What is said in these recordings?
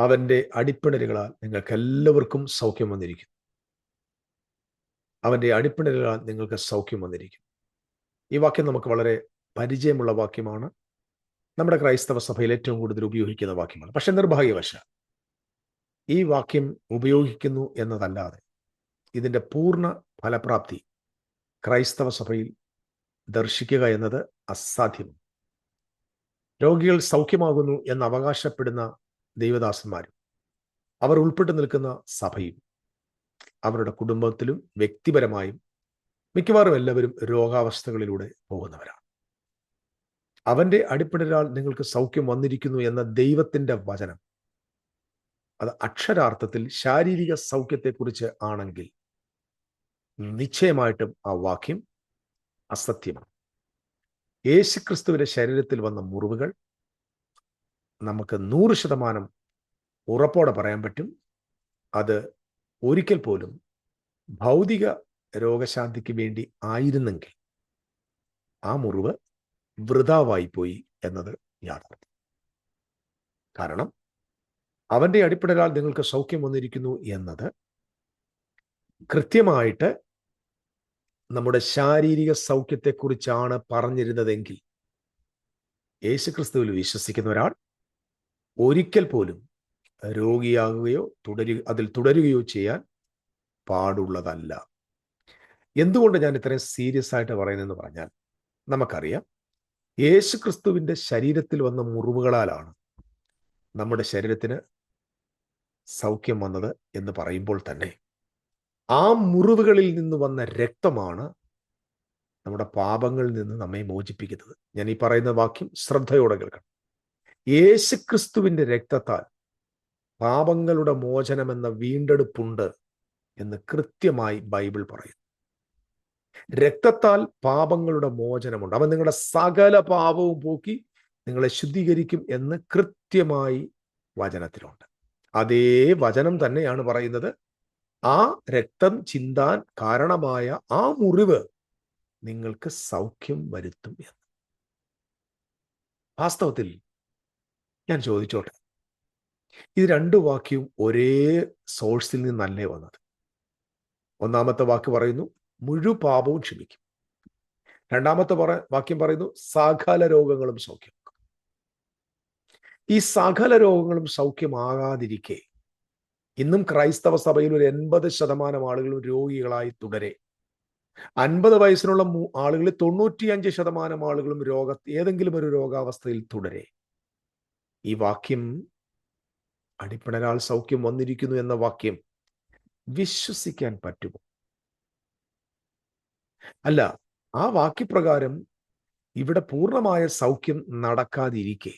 അവന്റെ അടിപ്പിണലുകളാൽ നിങ്ങൾക്ക് എല്ലാവർക്കും സൗഖ്യം വന്നിരിക്കും. അവന്റെ അടിപ്പിണലുകളാൽ നിങ്ങൾക്ക് സൗഖ്യം വന്നിരിക്കും. ഈ വാക്യം നമുക്ക് വളരെ പരിചയമുള്ള വാക്യമാണ്. നമ്മുടെ ക്രൈസ്തവ സഭയിൽ ഏറ്റവും കൂടുതൽ ഉപയോഗിക്കുന്ന വാക്യമാണ്. പക്ഷെ നിർഭാഗ്യവശ ഈ വാക്യം ഉപയോഗിക്കുന്നു എന്നതല്ലാതെ ഇതിന്റെ പൂർണ ഫലപ്രാപ്തി ക്രൈസ്തവ സഭയിൽ ദർശിക്കുക എന്നത് അസാധ്യമാണ്. രോഗികൾ സൗഖ്യമാകുന്നു എന്ന് അവകാശപ്പെടുന്ന ദൈവദാസന്മാരും അവർ ഉൾപ്പെട്ടു നിൽക്കുന്ന സഭയും അവരുടെ കുടുംബത്തിലും വ്യക്തിപരമായും മിക്കവാറും എല്ലാവരും രോഗാവസ്ഥകളിലൂടെ പോകുന്നവരാണ്. അവന്റെ അടിപ്പിണരാൽ നിങ്ങൾക്ക് സൗഖ്യം വന്നിരിക്കുന്നു എന്ന ദൈവത്തിന്റെ വചനം അത് അക്ഷരാർത്ഥത്തിൽ ശാരീരിക സൗഖ്യത്തെക്കുറിച്ച് ആണെങ്കിൽ നിശ്ചയമായിട്ടും ആ വാക്യം അസത്യമാണ്. യേശുക്രിസ്തുവിന്റെ ശരീരത്തിൽ വന്ന മുറിവുകൾ നമുക്ക് നൂറ് ശതമാനം ഉറപ്പോടെ പറയാൻ പറ്റും. അത് ഒരിക്കൽ പോലും ഭൗതിക രോഗശാന്തിക്ക് വേണ്ടി ആയിരുന്നെങ്കിൽ ആ മുറിവ് വൃതാവായി പോയി എന്നത് യാഥാർത്ഥ്യം. കാരണം അവന്റെ അടിപ്പിടലാൽ നിങ്ങൾക്ക് സൗഖ്യം വന്നിരിക്കുന്നു എന്നത് കൃത്യമായിട്ട് നമ്മുടെ ശാരീരിക സൗഖ്യത്തെക്കുറിച്ചാണ് പറഞ്ഞിരുന്നതെങ്കിൽ യേശുക്രിസ്തുവിൽ വിശ്വസിക്കുന്ന ഒരാൾ ഒരിക്കൽ പോലും രോഗിയാകുകയോ തുടരു അതിൽ തുടരുകയോ ചെയ്യാൻ പാടുള്ളതല്ല. എന്തുകൊണ്ട് ഞാൻ ഇത്രയും സീരിയസ് ആയിട്ട് പറയുന്നതെന്ന് പറഞ്ഞാൽ നമുക്കറിയാം. യേശു ക്രിസ്തുവിന്റെ ശരീരത്തിൽ വന്ന മുറിവുകളാലാണ് നമ്മുടെ ശരീരത്തിന് സൗഖ്യം വന്നത് എന്ന് പറയുമ്പോൾ തന്നെ ആ മുറിവുകളിൽ നിന്ന് വന്ന രക്തമാണ് നമ്മുടെ പാപങ്ങളിൽ നിന്ന് നമ്മെ മോചിപ്പിക്കുന്നത്. ഞാൻ ഈ പറയുന്ന വാക്യം ശ്രദ്ധയോടെ കേൾക്കണം. യേശു ക്രിസ്തുവിന്റെ രക്തത്താൽ പാപങ്ങളുടെ മോചനം മോചനമെന്ന വീണ്ടെടുപ്പുണ്ട് എന്ന് കൃത്യമായി ബൈബിൾ പറയുന്നു. രക്തത്താൽ പാപങ്ങളുടെ മോചനമുണ്ട്. അവൻ നിങ്ങളുടെ സകല പാപവും പോക്കി നിങ്ങളെ ശുദ്ധീകരിക്കും എന്ന് കൃത്യമായി വചനത്തിലുണ്ട്. അതേ വചനം തന്നെയാണ് പറയുന്നത്. ആ രക്തം ചിന്താൻ കാരണമായ ആ മുറിവ് നിങ്ങൾക്ക് സൗഖ്യം വരുത്തും എന്ന്. വാസ്തവത്തിൽ ഞാൻ ചോദിച്ചോട്ടെ. ഇത് രണ്ട് വാക്യവും ഒരേ സോഴ്സിൽ നിന്നല്ലേ വന്നത്? ഒന്നാമത്തെ വാക്ക് പറയുന്നു മുഴു പാപവും ക്ഷമിക്കും. രണ്ടാമത്തെ പറ വാക്യം പറയുന്നു സകല രോഗങ്ങളും സൗഖ്യമാക്കും. ഈ സകല രോഗങ്ങളും സൗഖ്യമാകാതിരിക്കെ ഇന്നും ക്രൈസ്തവ സഭയിൽ ഒരു എൺപത് ശതമാനം ആളുകളും രോഗികളായി തുടരെ. അൻപത് വയസ്സിനുള്ള ആളുകളിൽ തൊണ്ണൂറ്റിയഞ്ച് ശതമാനം ആളുകളും രോഗ ഏതെങ്കിലും ഒരു രോഗാവസ്ഥയിൽ തുടരെ. ഈ വാക്യം അടിപ്പിണരാൾ സൗഖ്യം വന്നിരിക്കുന്നു എന്ന വാക്യം വിശ്വസിക്കാൻ പറ്റുമോ? അല്ല ആ വാക്യപ്രകാരം ഇവിടെ പൂർണമായ സൗഖ്യം നടക്കാതിരിക്കെ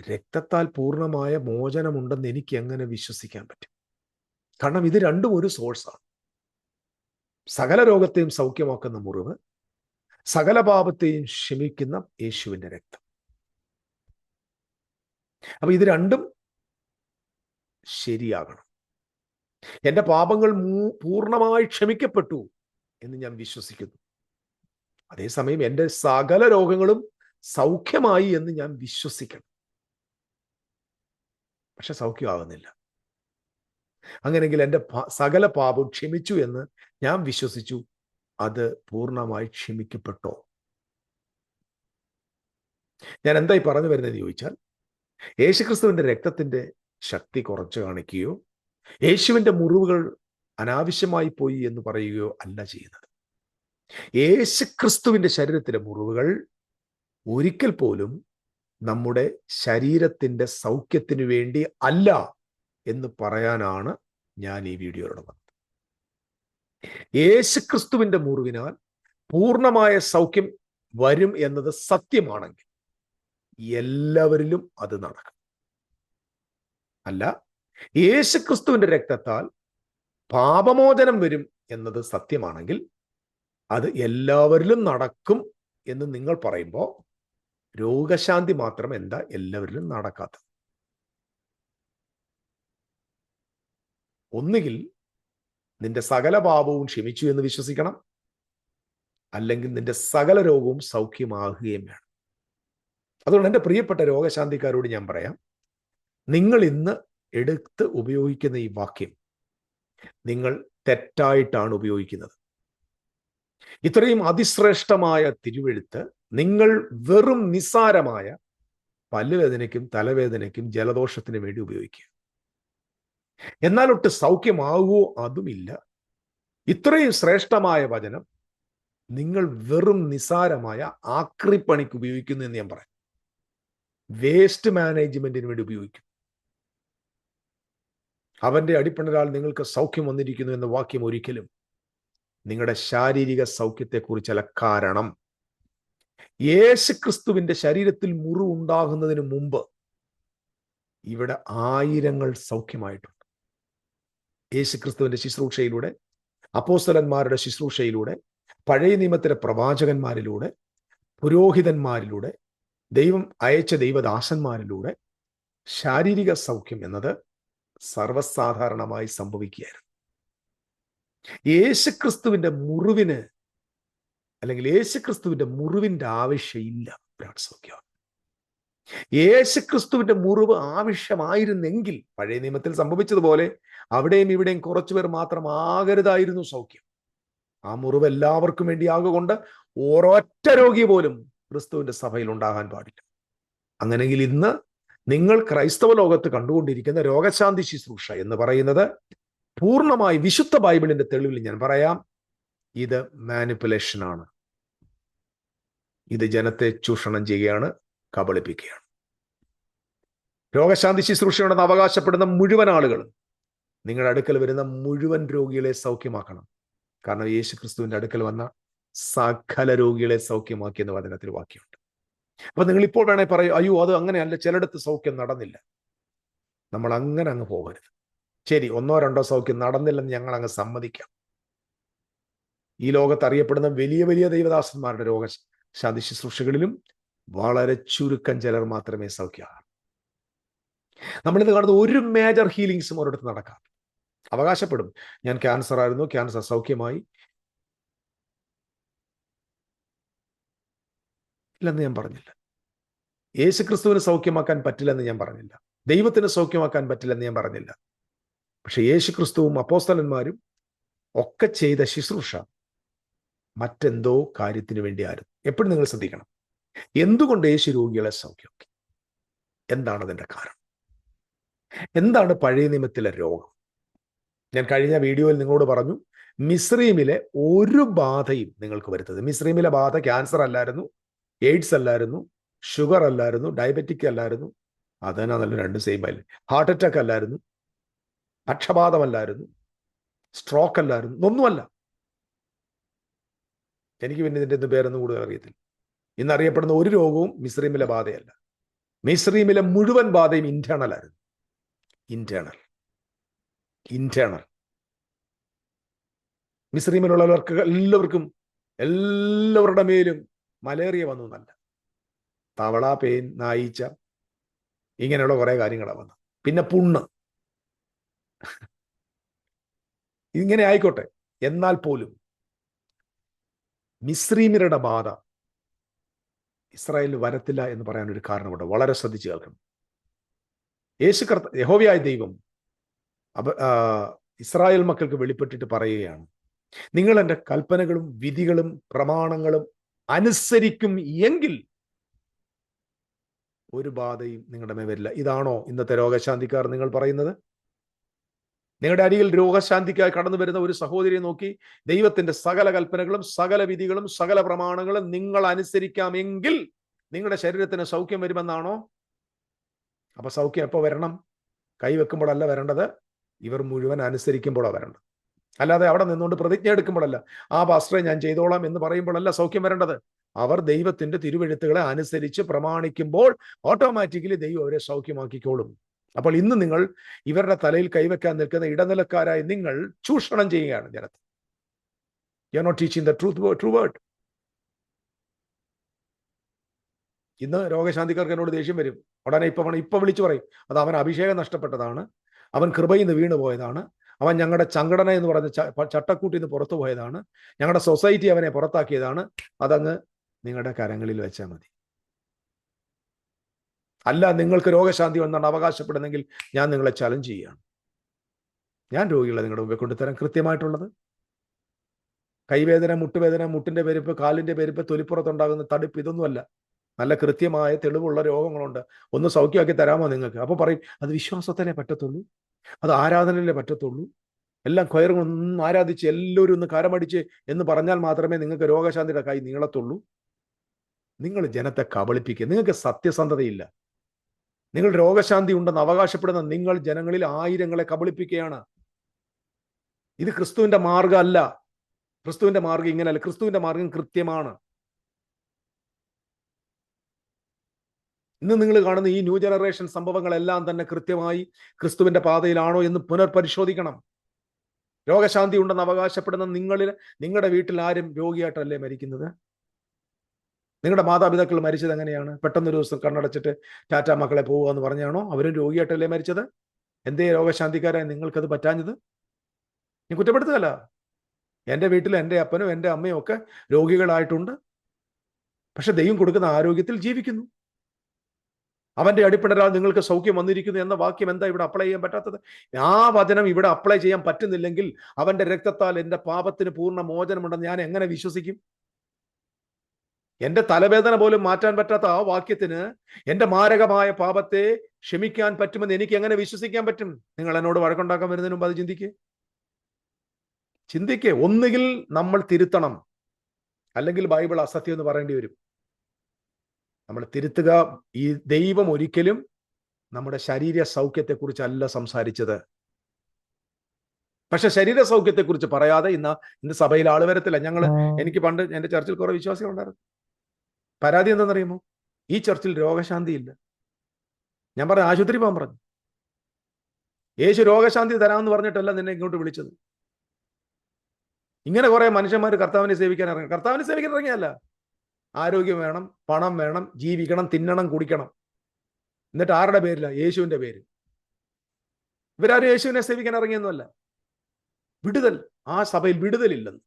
രക്തത്താൽ പൂർണമായ മോചനമുണ്ടെന്ന് എനിക്ക് എങ്ങനെ വിശ്വസിക്കാൻ പറ്റും? കാരണം ഇത് രണ്ടും ഒരു സോഴ്സാണ് സകല രോഗത്തെയും സൗഖ്യമാക്കുന്ന മുറിവ് സകല പാപത്തെയും ക്ഷമിക്കുന്ന യേശുവിന്റെ രക്തം. അപ്പൊ ഇത് രണ്ടും ശരിയാകണം. എന്റെ പാപങ്ങൾ പൂർണമായി ക്ഷമിക്കപ്പെട്ടു എന്ന് ഞാൻ വിശ്വസിക്കുന്നു. അതേസമയം എന്റെ സകല രോഗങ്ങളും സൗഖ്യമായി എന്ന് ഞാൻ വിശ്വസിക്കണം. പക്ഷെ സൗഖ്യമാകുന്നില്ല. അങ്ങനെങ്കിൽ എന്റെ സകല പാപം ക്ഷമിച്ചു എന്ന് ഞാൻ വിശ്വസിച്ചു. അത് പൂർണമായി ക്ഷമിക്കപ്പെട്ടോ? ഞാൻ എന്തായി പറഞ്ഞു വരുന്നത് ചോദിച്ചാൽ യേശുക്രിസ്തുവിന്റെ രക്തത്തിന്റെ ശക്തി കുറച്ച് കാണിക്കുകയോ യേശുവിന്റെ മുറിവുകൾ അനാവശ്യമായി പോയി എന്ന് പറയുകയോ അല്ല ചെയ്യുന്നത്. യേശുക്രിസ്തുവിന്റെ ശരീരത്തിലെ മുറിവുകൾ ഒരിക്കൽ പോലും നമ്മുടെ ശരീരത്തിന്റെ സൗഖ്യത്തിനു വേണ്ടി അല്ല എന്ന് പറയാനാണ് ഞാൻ ഈ വീഡിയോയിലൂടെ വന്നത്. യേശുക്രിസ്തുവിന്റെ മുറിവിനാൽ പൂർണമായ സൗഖ്യം വരും എന്നത് സത്യമാണെങ്കിൽ എല്ലാവരിലും അത് നടക്കും. അല്ല യേശുക്രിസ്തുവിന്റെ രക്തത്താൽ പാപമോചനം വരും എന്നത് സത്യമാണെങ്കിൽ അത് എല്ലാവരിലും നടക്കും എന്ന് നിങ്ങൾ പറയുമ്പോൾ രോഗശാന്തി മാത്രം എന്താ? എല്ലാവരിലും നടക്കാത്തത്. ഒന്നുകിൽ നിന്റെ സകല പാപവും ക്ഷമിച്ചു എന്ന് വിശ്വസിക്കണം. അല്ലെങ്കിൽ നിന്റെ സകല രോഗവും സൗഖ്യമാകുകയും വേണം. അതുകൊണ്ട് എന്റെ പ്രിയപ്പെട്ട രോഗശാന്തിക്കാരോട് ഞാൻ പറയാം. നിങ്ങൾ ഇന്ന് എടുത്ത് ഉപയോഗിക്കുന്ന ഈ വാക്യം നിങ്ങൾ തെറ്റായിട്ടാണ് ഉപയോഗിക്കുന്നത്. ഇത്രയും അതിശ്രേഷ്ഠമായ തിരുവെഴുത്ത് നിങ്ങൾ വെറും നിസ്സാരമായ പല്ലുവേദനയ്ക്കും തലവേദനയ്ക്കും ജലദോഷത്തിനു വേണ്ടി ഉപയോഗിക്കുക. എന്നാൽ ഒട്ട് സൗഖ്യമാകുമോ അതുമില്ല. ഇത്രയും ശ്രേഷ്ഠമായ വചനം നിങ്ങൾ വെറും നിസാരമായ ആക്രിപ്പണിക്ക് ഉപയോഗിക്കുന്നു എന്ന് ഞാൻ പറയാം. വേസ്റ്റ് മാനേജ്മെന്റിന് വേണ്ടി ഉപയോഗിക്കും. അവന്റെ അടിപ്പണരാൽ നിങ്ങൾക്ക് സൗഖ്യം വന്നിരിക്കുന്നു എന്ന വാക്യം ഒരിക്കലും നിങ്ങളുടെ ശാരീരിക സൗഖ്യത്തെക്കുറിച്ചല്ല കാരണം യേശു ക്രിസ്തുവിന്റെ ശരീരത്തിൽ മുറിവുണ്ടാകുന്നതിന് മുമ്പ് ഇവിടെ ആയിരങ്ങൾ സൗഖ്യമായിട്ടുണ്ട്. യേശു ക്രിസ്തുവിന്റെ ശുശ്രൂഷയിലൂടെ അപ്പോസ്തലന്മാരുടെ ശുശ്രൂഷയിലൂടെ പഴയ നിയമത്തിലെ പ്രവാചകന്മാരിലൂടെ പുരോഹിതന്മാരിലൂടെ ദൈവം അയച്ച ദൈവദാസന്മാരിലൂടെ ശാരീരിക സൗഖ്യം എന്നത് സർവസാധാരണമായി സംഭവിക്കുകയായിരുന്നു. യേശുക്രിസ്തുവിന്റെ മുറിവിന് അല്ലെങ്കിൽ യേശുക്രിസ്തുവിന്റെ മുറിവിന്റെ ആവശ്യമില്ല ഒരാൾ സൗഖ്യമാണ്. യേശുക്രിസ്തുവിന്റെ മുറിവ് ആവശ്യമായിരുന്നെങ്കിൽ പഴയ നിയമത്തിൽ സംഭവിച്ചതുപോലെ അവിടെയും ഇവിടെയും കുറച്ചുപേർ മാത്രം ആകരുതായിരുന്നു സൗഖ്യം. ആ മുറിവ് എല്ലാവർക്കും വേണ്ടി ആകുകൊണ്ട് ഓരോറ്റ രോഗി പോലും ക്രിസ്തുവിന്റെ സഭയിൽ ഉണ്ടാകാൻ പാടില്ല. അങ്ങനെങ്കിൽ ഇന്ന് നിങ്ങൾ ക്രൈസ്തവ ലോകത്ത് കണ്ടുകൊണ്ടിരിക്കുന്ന രോഗശാന്തി ശുശ്രൂഷ എന്ന് പറയുന്നത് പൂർണമായി വിശുദ്ധ ബൈബിളിന്റെ തെളിവിൽ ഞാൻ പറയാം. ഇത് മാനിപ്പുലേഷൻ ആണ്. ഇത് ജനത്തെ ചൂഷണം ചെയ്യുകയാണ് കബളിപ്പിക്കുകയാണ്. രോഗശാന്തി ശുശ്രൂഷയുണ്ടെന്ന് അവകാശപ്പെടുന്ന മുഴുവൻ ആളുകളും നിങ്ങളുടെ അടുക്കൽ വരുന്ന മുഴുവൻ രോഗികളെ സൗഖ്യമാക്കണം. കാരണം യേശു ക്രിസ്തുവിന്റെ അടുക്കൽ വന്ന സകല രോഗികളെ സൗഖ്യമാക്കി എന്ന് വചനത്തിൽ വാക്യമുണ്ട്. അപ്പൊ നിങ്ങൾ ഇപ്പോൾ വേണേൽ പറയൂ അയ്യോ അത് അങ്ങനെയല്ല ചിലയിടത്ത് സൗഖ്യം നടന്നില്ല. നമ്മൾ അങ്ങനെ അങ്ങ് പോകരുത്. ശരി ഒന്നോ രണ്ടോ സൗഖ്യം നടന്നില്ലെന്ന് ഞങ്ങൾ അങ്ങ് സമ്മതിക്കാം. ഈ ലോകത്ത് അറിയപ്പെടുന്ന വലിയ വലിയ ദൈവദാസന്മാരുടെ രോഗ ശാന്തി ശുശ്രൂഷകളിലും വളരെ ചുരുക്കം ചിലർ മാത്രമേ സൗഖ്യമാകൂ നമ്മളിന്ന് കാണുന്ന ഒരു മേജർ ഹീലിങ്സും ഒരിടത്ത് നടക്കാം അവകാശപ്പെടും. ഞാൻ ക്യാൻസർ ആയിരുന്നു ക്യാൻസർ സൗഖ്യമായി. ഇല്ലെന്ന് ഞാൻ പറഞ്ഞില്ല. യേശു ക്രിസ്തുവിന് സൗഖ്യമാക്കാൻ പറ്റില്ലെന്ന് ഞാൻ പറഞ്ഞില്ല. ദൈവത്തിന് സൗഖ്യമാക്കാൻ പറ്റില്ലെന്ന് ഞാൻ പറഞ്ഞില്ല. പക്ഷെ യേശുക്രിസ്തുവും അപ്പോസ്തലന്മാരും ഒക്കെ ചെയ്ത ശുശ്രൂഷ മറ്റെന്തോ കാര്യത്തിന് വേണ്ടിയായിരുന്നു. എപ്പോഴും നിങ്ങൾ ശ്രദ്ധിക്കണം. എന്തുകൊണ്ട് യേശു രോഗികളെ സൗഖ്യമാക്കി? എന്താണ് അതിന്റെ കാരണം? എന്താണ് പഴയ നിയമത്തിലെ രോഗം? ഞാൻ കഴിഞ്ഞ വീഡിയോയിൽ നിങ്ങളോട് പറഞ്ഞു മിസ്രീമിലെ ഒരു ബാധയും നിങ്ങൾക്ക് വരുത്തത് മിസ്രീമിലെ ബാധ ക്യാൻസർ അല്ലായിരുന്നു. എയ്ഡ്സ് അല്ലായിരുന്നു ഷുഗർ അല്ലായിരുന്നു ഡയബറ്റിക് അല്ലായിരുന്നു അതനാന്നല്ല രണ്ട് സെയിം ആയില്ലേ ഹാർട്ട് അറ്റാക്ക് അല്ലായിരുന്നു പക്ഷപാതമല്ലായിരുന്നു സ്ട്രോക്ക് അല്ലായിരുന്നു ഒന്നുമല്ല എനിക്ക് പിന്നെ ഇതിന്റെ പേരൊന്നും കൂടുതൽ അറിയത്തില്ല. ഇന്ന് അറിയപ്പെടുന്ന ഒരു രോഗവും മിസ്രീമിലെ ബാധയല്ല. മിസ്രീമിലെ മുഴുവൻ ബാധയും ഇന്റേണൽ ആയിരുന്നു. ഇന്റേണൽ ഇന്റേണൽ മിസ്രീമിലുള്ളവർക്ക് എല്ലാവർക്കും എല്ലാവരുടെ മേലും മലേറിയ വന്നു എന്നല്ല. തവള പേൻ നായിച്ച ഇങ്ങനെയുള്ള കുറേ കാര്യങ്ങളാണ് വന്നത്. പിന്നെ പുണ്ണ്. ഇങ്ങനെ ആയിക്കോട്ടെ. എന്നാൽ പോലും മിശ്രീമിരുടെ ബാധ ഇസ്രായേലിൽ വരത്തില്ല എന്ന് പറയാൻ ഒരു കാരണമുണ്ട്. വളരെ ശ്രദ്ധിച്ചു കേൾക്കണം. യേശു കർത്ത യഹോവയായ ദൈവം അപ ഇസ്രായേൽ മക്കൾക്ക് വെളിപ്പെട്ടിട്ട് പറയുകയാണ്. നിങ്ങൾ എന്റെ കൽപ്പനകളും വിധികളും പ്രമാണങ്ങളും അനുസരിക്കും എങ്കിൽ ഒരു ബാധയും നിങ്ങളുടെ മേ വരില്ല. ഇതാണോ ഇന്നത്തെ രോഗശാന്തിക്കാർ നിങ്ങൾ പറയുന്നത്? നിങ്ങളുടെ അരികിൽ രോഗശാന്തിക്കായി കടന്നു വരുന്ന ഒരു സഹോദരിയെ നോക്കി ദൈവത്തിന്റെ സകല കൽപ്പനകളും സകല വിധികളും സകല പ്രമാണങ്ങളും നിങ്ങൾ അനുസരിക്കാമെങ്കിൽ നിങ്ങളുടെ ശരീരത്തിന് സൗഖ്യം വരുമെന്നാണോ? അപ്പൊ സൗഖ്യം എപ്പോ വരണം? കൈവെക്കുമ്പോഴല്ല വരേണ്ടത്. ഇവർ മുഴുവൻ അനുസരിക്കുമ്പോഴാണ് വരേണ്ടത്. അല്ലാതെ അവിടെ നിന്നുകൊണ്ട് പ്രതിജ്ഞ എടുക്കുമ്പോഴല്ല ആ പാസ്റ്ററെ ഞാൻ ചെയ്തോളാം എന്ന് പറയുമ്പോഴല്ല സൗഖ്യം വരേണ്ടത്. അവർ ദൈവത്തിന്റെ തിരുവെഴുത്തുകളെ അനുസരിച്ച് പ്രമാണിക്കുമ്പോൾ ഓട്ടോമാറ്റിക്കലി ദൈവം അവരെ സൗഖ്യമാക്കിക്കോളും. അപ്പോൾ ഇന്ന് നിങ്ങൾ ഇവരുടെ തലയിൽ കൈവയ്ക്കാൻ നിൽക്കുന്ന ഇടനിലക്കാരായ നിങ്ങൾ ചൂഷണം ചെയ്യുകയാണ് ജനത്തെ. You are not teaching the truth true word ഇന്ന് രോഗശാന്തിക്കാർക്ക് എന്നോട് ദേഷ്യം വരും. ഉടനെ ഇപ്പം ഇപ്പൊ വിളിച്ചു പറയും. അത് അവൻ അഭിഷേകം നഷ്ടപ്പെട്ടതാണ്. അവൻ കൃപയിൽ നിന്ന് വീണു പോയതാണ് അവൻ ഞങ്ങളുടെ സംഘടന എന്ന് പറഞ്ഞ ചട്ടക്കൂട്ടിൽ നിന്ന് പുറത്തു പോയതാണ്. ഞങ്ങളുടെ സൊസൈറ്റി അവനെ പുറത്താക്കിയതാണ്. അതങ്ങ് നിങ്ങളുടെ കരങ്ങളിൽ വെച്ചാൽ മതി. അല്ല നിങ്ങൾക്ക് രോഗശാന്തി വന്നാണ് അവകാശപ്പെടുന്നെങ്കിൽ ഞാൻ നിങ്ങളെ ചലഞ്ച് ചെയ്യുകയാണ് ഞാൻ രോഗികളെ നിങ്ങളുടെ മുമ്പിൽ കൊണ്ടുതരാൻ കൃത്യമായിട്ടുള്ളത്. കൈവേദന മുട്ടുവേദന മുട്ടിന്റെ പെരുപ്പ് കാലിന്റെ പെരുപ്പ് തൊലിപ്പുറത്തുണ്ടാകുന്ന തടിപ്പ് ഇതൊന്നുമല്ല. നല്ല കൃത്യമായ തെളിവുള്ള രോഗങ്ങളുണ്ട്. ഒന്ന് സൗഖ്യമാക്കി തരാമോ നിങ്ങൾക്ക്? അപ്പൊ പറയും അത് വിശ്വാസത്തിലേ പറ്റത്തുള്ളൂ. അത് ആരാധനയിലേ പറ്റത്തുള്ളൂ. എല്ലാം കൊയറും ആരാധിച്ച് എല്ലാവരും ഒന്ന് കരമടിച്ച് എന്ന് പറഞ്ഞാൽ മാത്രമേ നിങ്ങൾക്ക് രോഗശാന്തിയുടെ കൈ നീളത്തുള്ളൂ. നിങ്ങൾ ജനത്തെ കബളിപ്പിക്കുക. നിങ്ങൾക്ക് സത്യസന്ധതയില്ല. നിങ്ങൾ രോഗശാന്തി ഉണ്ടെന്ന് അവകാശപ്പെടുന്ന നിങ്ങൾ ജനങ്ങളിൽ ആയിരങ്ങളെ കബളിപ്പിക്കുകയാണ്. ഇത് ക്രിസ്തുവിന്റെ മാർഗമല്ല ക്രിസ്തുവിന്റെ മാർഗം ഇങ്ങനെയല്ല. ക്രിസ്തുവിന്റെ മാർഗം കൃത്യമാണ്. ഇന്ന് നിങ്ങൾ കാണുന്ന ഈ ന്യൂ ജനറേഷൻ സംഭവങ്ങളെല്ലാം തന്നെ കൃത്യമായി ക്രിസ്തുവിന്റെ പാതയിലാണോ എന്ന് പുനർപരിശോധിക്കണം. രോഗശാന്തി ഉണ്ടെന്ന് അവകാശപ്പെടുന്ന നിങ്ങളിൽ നിങ്ങളുടെ വീട്ടിൽ ആരും രോഗിയായിട്ടല്ലേ മരിക്കുന്നത്? നിങ്ങളുടെ മാതാപിതാക്കൾ മരിച്ചത് എങ്ങനെയാണ്? പെട്ടെന്നൊരു ദിവസം കണ്ണടച്ചിട്ട് ടാറ്റ മക്കളെ പോവുക എന്ന് പറഞ്ഞാണോ അവരും രോഗിയായിട്ടല്ലേ മരിച്ചത്? എന്തേ രോഗശാന്തിക്കാരായി നിങ്ങൾക്കത് പറ്റാഞ്ഞത്? ഞാൻ കുറ്റപ്പെടുത്തുകയല്ല. എന്റെ വീട്ടിൽ എന്റെ അപ്പനും എന്റെ അമ്മയും ഒക്കെ രോഗികളായിട്ടുണ്ട്. പക്ഷെ ദൈവം കൊടുക്കുന്ന ആരോഗ്യത്തിൽ ജീവിക്കുന്നു. അവന്റെ അടിപ്പിണരാൽ നിങ്ങൾക്ക് സൗഖ്യം വന്നിരിക്കുന്നു എന്ന വാക്യം എന്താ ഇവിടെ അപ്ലൈ ചെയ്യാൻ പറ്റാത്തത്? ആ വചനം ഇവിടെ അപ്ലൈ ചെയ്യാൻ പറ്റുന്നില്ലെങ്കിൽ അവന്റെ രക്തത്താൽ എന്റെ പാപത്തിന് പൂർണ മോചനമുണ്ടെന്ന് ഞാൻ എങ്ങനെ വിശ്വസിക്കും? എന്റെ തലവേദന പോലും മാറ്റാൻ പറ്റാത്ത ആ വാക്യത്തിന് എന്റെ മാരകമായ പാപത്തെ ക്ഷമിക്കാൻ പറ്റുമെന്ന് എനിക്ക് എങ്ങനെ വിശ്വസിക്കാൻ പറ്റും? നിങ്ങൾ എന്നോട് വഴക്കുണ്ടാക്കാൻ വരുന്നതിന് മുമ്പ് അത് ചിന്തിക്കേ. ചിന്തിക്കേ. ഒന്നുകിൽ നമ്മൾ തിരുത്തണം. അല്ലെങ്കിൽ ബൈബിൾ അസത്യം എന്ന് പറയേണ്ടി വരും. നമ്മൾ തിരുത്തുക. ഈ ദൈവം ഒരിക്കലും നമ്മുടെ ശരീര സൗഖ്യത്തെക്കുറിച്ചല്ല സംസാരിച്ചത്. പക്ഷെ ശരീര സൗഖ്യത്തെക്കുറിച്ച് പറയാതെ ഇന്ന് ഇന്ന് സഭയിൽ ആൾ വരത്തില്ല ഞങ്ങൾ എനിക്ക് പണ്ട് എന്റെ ചർച്ചിൽ കുറെ വിശ്വാസികളുണ്ടായിരുന്നു. പരാതി എന്താണെന്നറിയുമോ? ഈ ചർച്ചിൽ രോഗശാന്തി ഇല്ല. ഞാൻ പറഞ്ഞു ആശുപത്രി പോകാൻ പറഞ്ഞു. യേശു രോഗശാന്തി തരാമെന്ന് പറഞ്ഞിട്ടല്ല നിന്നെ ഇങ്ങോട്ട് വിളിച്ചത്. ഇങ്ങനെ കുറെ മനുഷ്യന്മാർ കർത്താവിനെ സേവിക്കാൻ ഇറങ്ങി. കർത്താവിനെ സേവിക്കാൻ ഇറങ്ങിയല്ല ആരോഗ്യം വേണം പണം വേണം ജീവിക്കണം തിന്നണം കുടിക്കണം. എന്നിട്ട് ആരുടെ പേരില്ല യേശുവിന്റെ പേര്. ഇവരാരും യേശുവിനെ സേവിക്കാൻ ഇറങ്ങിയൊന്നുമല്ല വിടുതൽ. ആ സഭയിൽ വിടുതലില്ലെന്ന്.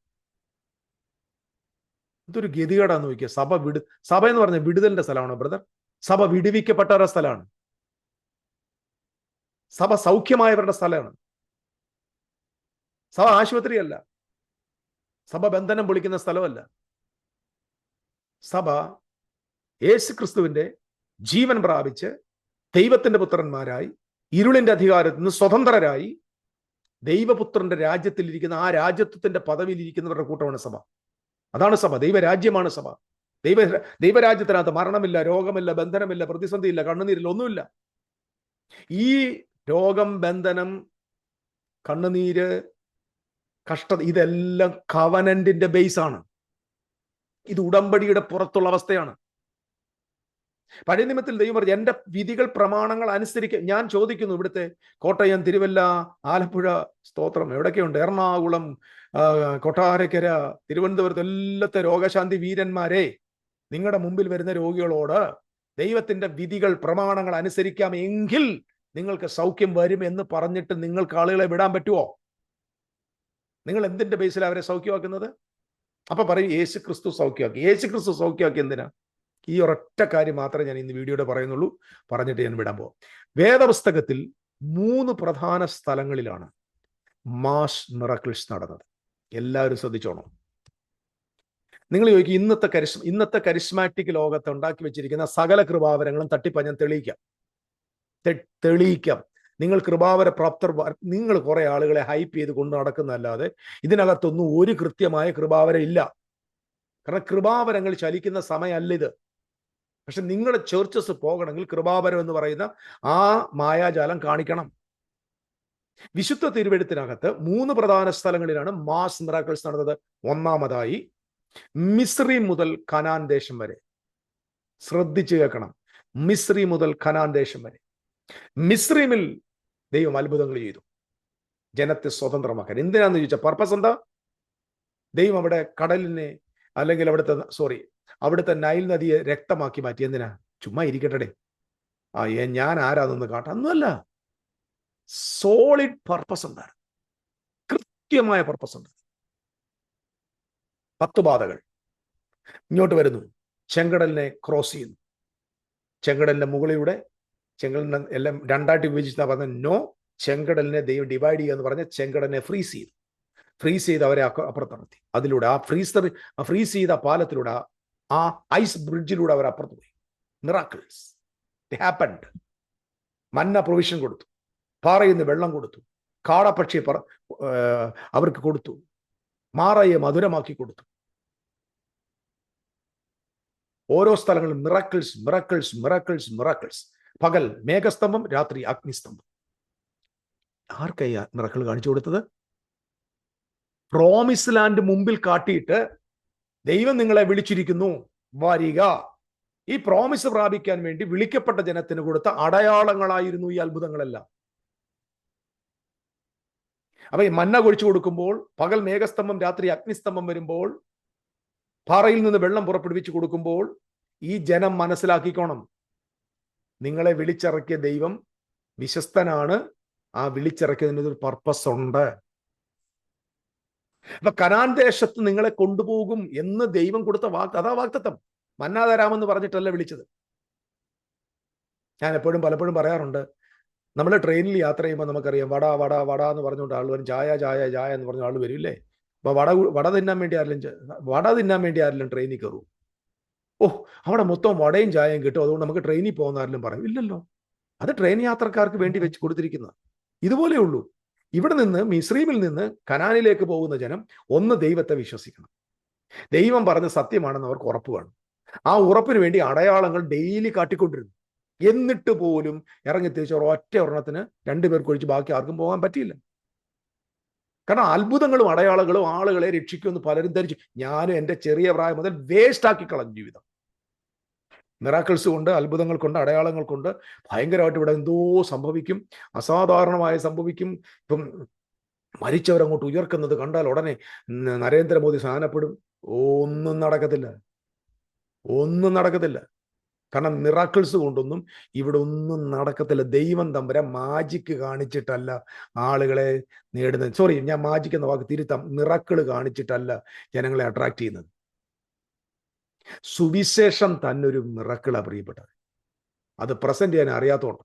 ഇതൊരു ഗതികേടാന്ന് നോക്കിയ സഭ വിടു സഭ എന്ന് പറഞ്ഞ വിടുതലിന്റെ സ്ഥലമാണ് ബ്രദർ? സഭ വിടുവിക്കപ്പെട്ടവരുടെ സ്ഥലമാണ്. സഭ സൗഖ്യമായവരുടെ സ്ഥലമാണ്. സഭ ആശുപത്രിയല്ല. സഭ ബന്ധനം പൊളിക്കുന്ന സ്ഥലമല്ല. സഭ യേശു ക്രിസ്തുവിന്റെ ജീവൻ പ്രാപിച്ച് ദൈവത്തിന്റെ പുത്രന്മാരായി ഇരുളിന്റെ അധികാരത്തിൽ നിന്ന് സ്വതന്ത്രരായി ദൈവപുത്രന്റെ രാജ്യത്തിൽ ഇരിക്കുന്ന ആ രാജ്യത്വത്തിന്റെ പദവിയിലിരിക്കുന്നവരുടെ കൂട്ടമാണ് സഭ. അതാണ് സഭ. ദൈവരാജ്യമാണ് സഭ. ദൈവ ദൈവരാജ്യത്തിനകത്ത് മരണമില്ല രോഗമില്ല ബന്ധനമില്ല പ്രതിസന്ധിയില്ല കണ്ണുനീരില്ല ഒന്നുമില്ല. ഈ രോഗം ബന്ധനം കണ്ണുനീര് കഷ്ടത ഇതെല്ലാം കവനന്റിന്റെ ബേസ് ആണ്. ഇത് ഉടമ്പടിയുടെ പുറത്തുള്ള അവസ്ഥയാണ്. പഴയ നിയമത്തിൽ ദൈവം പറഞ്ഞു വിധികൾ പ്രമാണങ്ങൾ അനുസരിക്കുക ഞാൻ ചോദിക്കുന്നു ഇവിടുത്തെ കോട്ടയം തിരുവല്ല ആലപ്പുഴ സ്തോത്രം എവിടെയൊക്കെയുണ്ട്? എറണാകുളം കൊട്ടാരക്കര തിരുവനന്തപുരത്ത് എല്ലാത്തെ രോഗശാന്തി വീരന്മാരെ നിങ്ങളുടെ മുമ്പിൽ വരുന്ന രോഗികളോട് ദൈവത്തിന്റെ വിധികൾ പ്രമാണങ്ങൾ അനുസരിക്കാം എങ്കിൽ നിങ്ങൾക്ക് സൗഖ്യം വരും എന്ന് പറഞ്ഞിട്ട് നിങ്ങൾക്ക് ആളുകളെ വിടാൻ പറ്റുമോ നിങ്ങൾ എന്തിന്റെ ബേസിൽ അവരെ സൗഖ്യമാക്കുന്നത്? അപ്പൊ പറയും യേശു ക്രിസ്തു സൗഖ്യമാക്കി. യേശു ക്രിസ്തു സൗഖ്യമാക്കി എന്തിനാ? ഈ ഒരൊറ്റ കാര്യം മാത്രമേ ഞാൻ ഇന്ന് വീഡിയോയുടെ പറയുന്നുള്ളൂ. പറഞ്ഞിട്ട് ഞാൻ വിടാൻ പോകാം വേദപുസ്തകത്തിൽ മൂന്ന് പ്രധാന സ്ഥലങ്ങളിലാണ് മാസ് മിറക്കിൾസ് നടന്നത്. എല്ലാവരും ശ്രദ്ധിച്ചോണം? നിങ്ങൾ ചോദിക്കും ഇന്നത്തെ കരിസ് ഇന്നത്തെ കരിസ്മാറ്റിക് ലോകത്ത് ഉണ്ടാക്കി വെച്ചിരിക്കുന്ന സകല കൃപാവരങ്ങളും തട്ടിപ്പ ഞാൻ തെളിയിക്കാം. തെളിയിക്കാം. നിങ്ങൾ കൃപാവര പ്രാപ്തർ നിങ്ങൾ കുറെ ആളുകളെ ഹൈപ്പ് ചെയ്ത് കൊണ്ട് നടക്കുന്നതല്ലാതെ ഇതിനകത്തൊന്നും ഒരു കൃത്യമായ കൃപാവര ഇല്ല. കാരണം കൃപാവരങ്ങൾ ചലിക്കുന്ന സമയമല്ല ഇത്. പക്ഷെ നിങ്ങളുടെ ചേർച്ചസ് പോകണമെങ്കിൽ കൃപാവരം എന്ന് പറയുന്ന ആ മായാജാലം കാണിക്കണം. വിശുദ്ധ തിരുവെഴുത്തിനകത്ത് മൂന്ന് പ്രധാന സ്ഥലങ്ങളിലാണ് മാസ് മിറാക്കിൾസ് നടന്നത്. ഒന്നാമതായി മിസ്രി മുതൽ ഖനാൻ ദേശം വരെ. ശ്രദ്ധിച്ചു കേൾക്കണം. മിസ്രി മുതൽ ഖനാൻ ദേശം വരെ. മിസ്രീമിൽ ദൈവം അത്ഭുതങ്ങൾ ചെയ്തു. ജനത്തെ സ്വതന്ത്രമാക്കാൻ. എന്തിനാന്ന് ചോദിച്ചാൽ പർപ്പസ് എന്താ? ദൈവം അവിടെ കടലിനെ അല്ലെങ്കിൽ അവിടുത്തെ സോറി അവിടുത്തെ നൈൽ നദിയെ രക്തമാക്കി മാറ്റി. എന്തിനാ? ചുമ്മാ ഇരിക്കട്ടെ ആ ഞാൻ ആരാന്നൊന്ന് കാട്ടാ. ഒന്നുമല്ല. സോളിഡ് പർപ്പസ് എന്താണ്? കൃത്യമായ പർപ്പസ് ഉണ്ട് പത്ത് ബാധകൾ ഇങ്ങോട്ട് വരുന്നു. ചെങ്കടലിനെ ക്രോസ് ചെയ്യുന്നു. ചെങ്കടലിന്റെ മുകളിലൂടെ ചെങ്കടലിനെ എല്ലാം രണ്ടായിട്ട് വിഭജിച്ച പറഞ്ഞ നോ ചെങ്കടലിനെ ദൈവം ഡിവൈഡ് ചെയ്യുക എന്ന് പറഞ്ഞ ചെങ്കടലിനെ ഫ്രീസ് ചെയ്തു. ഫ്രീസ് ചെയ്ത് അവരെ അപ്പുറത്തിറത്തി അതിലൂടെ ആ ഫ്രീസർ ഫ്രീസ് ചെയ്ത പാലത്തിലൂടെ ആ- ഐസ് ബ്രിഡ്ജിലൂടെ അവർ അപ്പുറത്ത് പോയി. മിറാക്കിൾസ് ഹാപ്പൻഡ് മന്ന പ്രൊവിഷൻ കൊടുത്തു. പാറയിൽ നിന്ന് വെള്ളം കൊടുത്തു. കാടപ്പക്ഷിയെ പറ അവർക്ക് കൊടുത്തു. മാറയെ മധുരമാക്കി കൊടുത്തു. ഓരോ സ്ഥലങ്ങളിലും മിറക്കിൾസ് മിറക്കിൾസ് മിറക്കിൾസ് മിറക്കിൾസ് പകൽ മേഘസ്തംഭം രാത്രി അഗ്നിസ്തംഭം. ആർക്കയ്യ മിറക്കൾ കാണിച്ചു കൊടുത്തത്? പ്രോമിസ് ലാൻഡ് മുമ്പിൽ കാട്ടിയിട്ട് ദൈവം നിങ്ങളെ വിളിച്ചിരിക്കുന്നു വരിക. ഈ പ്രോമിസ് പ്രാപിക്കാൻ വേണ്ടി വിളിക്കപ്പെട്ട ജനത്തിന് കൊടുത്ത അടയാളങ്ങളായിരുന്നു ഈ അത്ഭുതങ്ങളെല്ലാം. അപ്പൊ ഈ മന്ന കൊഴിച്ചു കൊടുക്കുമ്പോൾ പകൽ മേഘസ്തംഭം രാത്രി അഗ്നിസ്തംഭം വരുമ്പോൾ പാറയിൽ നിന്ന് വെള്ളം പുറപ്പെടുവിച്ചു കൊടുക്കുമ്പോൾ ഈ ജനം മനസ്സിലാക്കിക്കോണം. നിങ്ങളെ വിളിച്ചിറക്കിയ ദൈവം വിശ്വസ്തനാണ്. ആ വിളിച്ചിറക്കിയതിന് ഒരു പർപ്പസ് ഉണ്ട്. അപ്പൊ കനാൻ ദേശത്ത് നിങ്ങളെ കൊണ്ടുപോകും എന്ന് ദൈവം കൊടുത്ത വാക്ക് അതാ വാക്തത്വം മന്നാതരാമെന്ന് പറഞ്ഞിട്ടല്ല വിളിച്ചത്. ഞാൻ എപ്പോഴും പലപ്പോഴും പറയാറുണ്ട് നമ്മൾ ട്രെയിനിൽ യാത്ര ചെയ്യുമ്പോൾ നമുക്കറിയാം വട വട വട എന്ന് പറഞ്ഞുകൊണ്ട് ആൾ വരും. ചായ ചായ ചായ എന്ന് പറഞ്ഞ ആൾ ഇല്ലേ? അപ്പൊ വട വട തിന്നാൻ വേണ്ടി ആരെങ്കിലും വട തിന്നാൻ വേണ്ടി ആരെങ്കിലും ട്രെയിനിൽ കയറൂ. ഓ അവിടെ മൊത്തം വടയും ചായയും കിട്ടും. അതുകൊണ്ട് നമുക്ക് ട്രെയിനിൽ പോകുന്ന ആരെങ്കിലും പറയും ഇല്ലല്ലോ. അത് ട്രെയിൻ യാത്രക്കാർക്ക് വേണ്ടി വെച്ച് കൊടുത്തിരിക്കുന്നത് ഇതുപോലെ ഉള്ളൂ. ഇവിടെ നിന്ന് മിസ്രീമിൽ നിന്ന് കനാനിലേക്ക് പോകുന്ന ജനം ഒന്ന് ദൈവത്തെ വിശ്വസിക്കണം. ദൈവം പറഞ്ഞ സത്യമാണെന്ന് അവർക്ക് ഉറപ്പ് വേണം. ആ ഉറപ്പിന് വേണ്ടി അടയാളങ്ങൾ ഡെയിലി കാട്ടിക്കൊണ്ടിരുന്നു. എന്നിട്ട് പോലും ഇറങ്ങി തിരിച്ച് ഒറ്റ ഒരെണ്ണത്തിന് രണ്ടുപേർക്ക് ഒഴിച്ച് ബാക്കി ആർക്കും പോകാൻ പറ്റിയില്ല. കാരണം അത്ഭുതങ്ങളും അടയാളങ്ങളും ആളുകളെ രക്ഷിക്കുമെന്ന് പലരും ധരിച്ചു. ഞാനും എന്റെ ചെറിയ പ്രായം മുതൽ വേസ്റ്റ് ആക്കി കളഞ്ഞു ജീവിതം. മിറാക്കിൾസ് കൊണ്ട് അത്ഭുതങ്ങൾ കൊണ്ട് അടയാളങ്ങൾ കൊണ്ട് ഭയങ്കരമായിട്ട് ഇവിടെ എന്തോ സംഭവിക്കും. അസാധാരണമായി സംഭവിക്കും. ഇപ്പം മരിച്ചവരങ്ങോട്ട് ഉയർക്കുന്നത് കണ്ടാൽ ഉടനെ നരേന്ദ്രമോദി സ്നാനപ്പെടും ഒന്നും നടക്കത്തില്ല. ഒന്നും നടക്കത്തില്ല. കാരണം മിറാക്കിൾസ് കൊണ്ടൊന്നും ഇവിടെ ഒന്നും നടക്കത്തില്ല. ദൈവം തമ്പുര മാജിക്ക് കാണിച്ചിട്ടല്ല ആളുകളെ നേടുന്നത്. സോറി ഞാൻ മാജിക്ക് എന്ന വാക്ക് തിരുത്താം. മിറാക്കിൾ കാണിച്ചിട്ടല്ല ജനങ്ങളെ അട്രാക്ട് ചെയ്യുന്നത്. സുവിശേഷം തന്നെ ഒരു മിറക്കിളാ പ്രിയപ്പെട്ടത് അത് പ്രസന്റ് ചെയ്യാൻ അറിയാത്തോണ്ട്.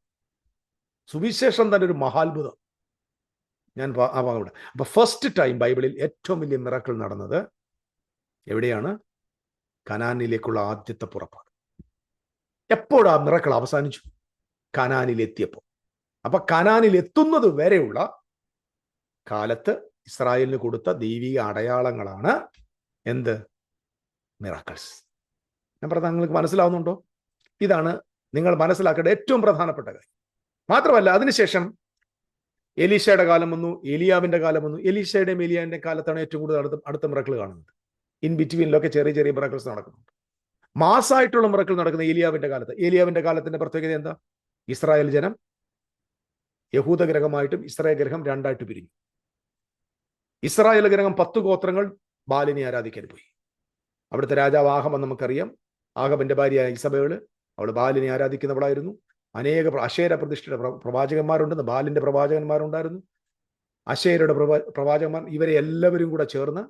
സുവിശേഷം തന്നെ ഒരു മഹാത്ഭുതം. ഞാൻ ആ ഭാഗം അപ്പൊ ഫസ്റ്റ് ടൈം ബൈബിളിൽ ഏറ്റവും വലിയ മിറക്കിൾ നടന്നത് എവിടെയാണ്? കനാനിലേക്കുള്ള ആദ്യത്തെ പുറപ്പാട്. എപ്പോഴാ മിറക്കൾ അവസാനിച്ചു. കനാനിൽ എത്തിയപ്പോൾ അപ്പൊ കനാനിൽ എത്തുന്നത് വരെയുള്ള കാലത്ത് ഇസ്രായേലിന് കൊടുത്ത ദൈവിക അടയാളങ്ങളാണ് എന്ത്? മിറാക്കിൾസ്. ഞാൻ പറഞ്ഞ നിങ്ങൾക്ക് മനസ്സിലാവുന്നുണ്ടോ? ഇതാണ് നിങ്ങൾ മനസ്സിലാക്കേണ്ട ഏറ്റവും പ്രധാനപ്പെട്ട കാര്യം. മാത്രമല്ല അതിനുശേഷം എലീഷയുടെ കാലം വന്നു എലിയാവിന്റെ കാലം വന്നു. എലീഷയുടെയും എലിയാവിന്റെ കാലത്താണ് ഏറ്റവും കൂടുതൽ അടുത്ത അടുത്ത മിറക്കൾ കാണുന്നത്. ഇൻ ബിറ്റ്വീനിലൊക്കെ ചെറിയ ചെറിയ മിറക്കിൾസ് നടക്കുന്നുണ്ട്. മാസമായിട്ടുള്ള മിറക്കിൾ നടക്കുന്ന ഏലിയാവിന്റെ കാലത്ത്. ഏലിയാവിന്റെ കാലത്തിന്റെ പ്രത്യേകത എന്താ? ഇസ്രായേൽ ജനം യഹൂദ ഗ്രഹമായിട്ടും ഇസ്രായേൽ ഗ്രഹം രണ്ടായിട്ട് പിരിഞ്ഞു. ഇസ്രായേൽ ഗ്രഹം പത്ത് ഗോത്രങ്ങൾ ബാലിനെ ആരാധിക്കാൻ പോയി. അവിടുത്തെ രാജാവ് ആഹമെന്ന് നമുക്കറിയാം. ആഹബന്റെ ഭാര്യയായ ഇസബേൾ അവൾ ബാലിനെ ആരാധിക്കുന്നവളായിരുന്നു. അനേക അശേര പ്രതിഷ്ഠയുടെ പ്രവാചകന്മാരുണ്ടെന്ന് ബാലിന്റെ പ്രവാചകന്മാരുണ്ടായിരുന്നു. അശേരയുടെ പ്രവാ പ്രവാചകന്മാർ ഇവരെ എല്ലാവരും കൂടെ ചേർന്ന്